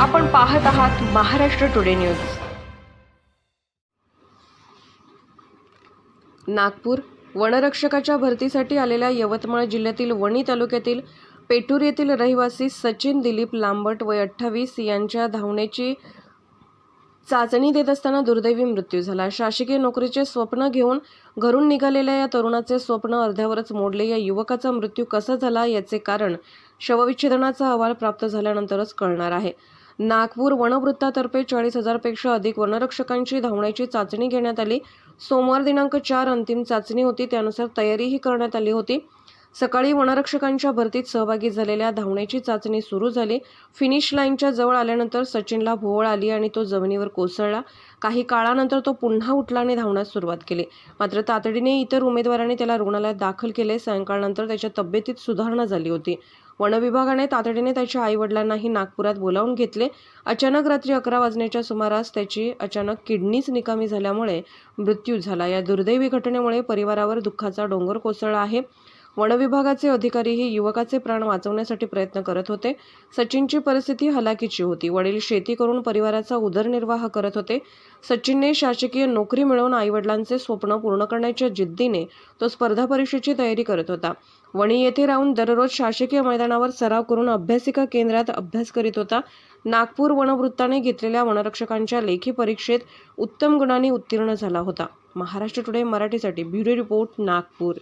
आपण पाहत आहात महाराष्ट्र टुडे न्यूज. नागपूर वनरक्षकाच्या भरतीसाठी आलेल्या यवतमाळ जिल्ह्यातील वणी तालुक्यातील पेटूर येथील रहिवासी सचिन दिलीप लांबट वय अठ्ठावीस यांच्या धावण्याची चाचणी देत असताना दुर्दैवी मृत्यू झाला. शासकीय नोकरीचे स्वप्न घेऊन घरून निघालेल्या या तरुणाचे स्वप्न अर्ध्यावरच मोडले. या युवकाचा मृत्यू कसा झाला याचे कारण शवविच्छेदनाचा अहवाल प्राप्त झाल्यानंतरच कळणार आहे. नागपूर वनवृत्तातर्फे चाळीस हजारपेक्षा अधिक वनरक्षकांची धावण्याची चाचणी घेण्यात आली. सोमवार दिनांक चार अंतिम चाचणी होती. त्यानुसार तयारीही करण्यात आली होती. सकाळी वनरक्षकांच्या भरतीत सहभागी झालेल्या धावण्याची चाचणी सुरू झाली. फिनिश लाईनच्या जवळ आल्यानंतर सचिनला भोवळ आली आणि तो जमिनीवर कोसळला. काही काळानंतर तो पुन्हा उठला आणि धावण्यास सुरुवात केली. मात्र तातडीने इतर उमेदवारांनी त्याला रुग्णालयात दाखल केले. सायंकाळनंतर त्याच्या तब्येतीत सुधारणा झाली होती. वनविभागाने तातडीने त्याच्या आईवडिलांनाही नागपुरात बोलावून घेतले. अचानक रात्री अकरा वाजण्याच्या सुमारास त्याची अचानक किडनीच निकामी झाल्यामुळे मृत्यू झाला. या दुर्दैवी घटनेमुळे परिवारावर दुःखाचा डोंगर कोसळला आहे. वनविभागाचे अधिकारीही युवकाचे प्राण वाचवण्यासाठी प्रयत्न करत होते. सचिनची परिस्थिती हलाखीची होती. वडील शेती करून परिवाराचा उदरनिर्वाह करत होते. सचिनने शासकीय नोकरी मिळवून आईवडिलांचे स्वप्न पूर्ण करण्याच्या जिद्दीने तो स्पर्धा परीक्षेची तयारी करत होता. वणी येथे राहून दररोज शासकीय मैदानावर सराव करून अभ्यासिका केंद्रात अभ्यास करीत होता. नागपूर वनवृत्ताने घेतलेल्या वनरक्षकांच्या लेखी परीक्षेत उत्तम गुणांनी उत्तीर्ण झाला होता. महाराष्ट्र टुडे मराठीसाठी ब्युरो रिपोर्ट नागपूर.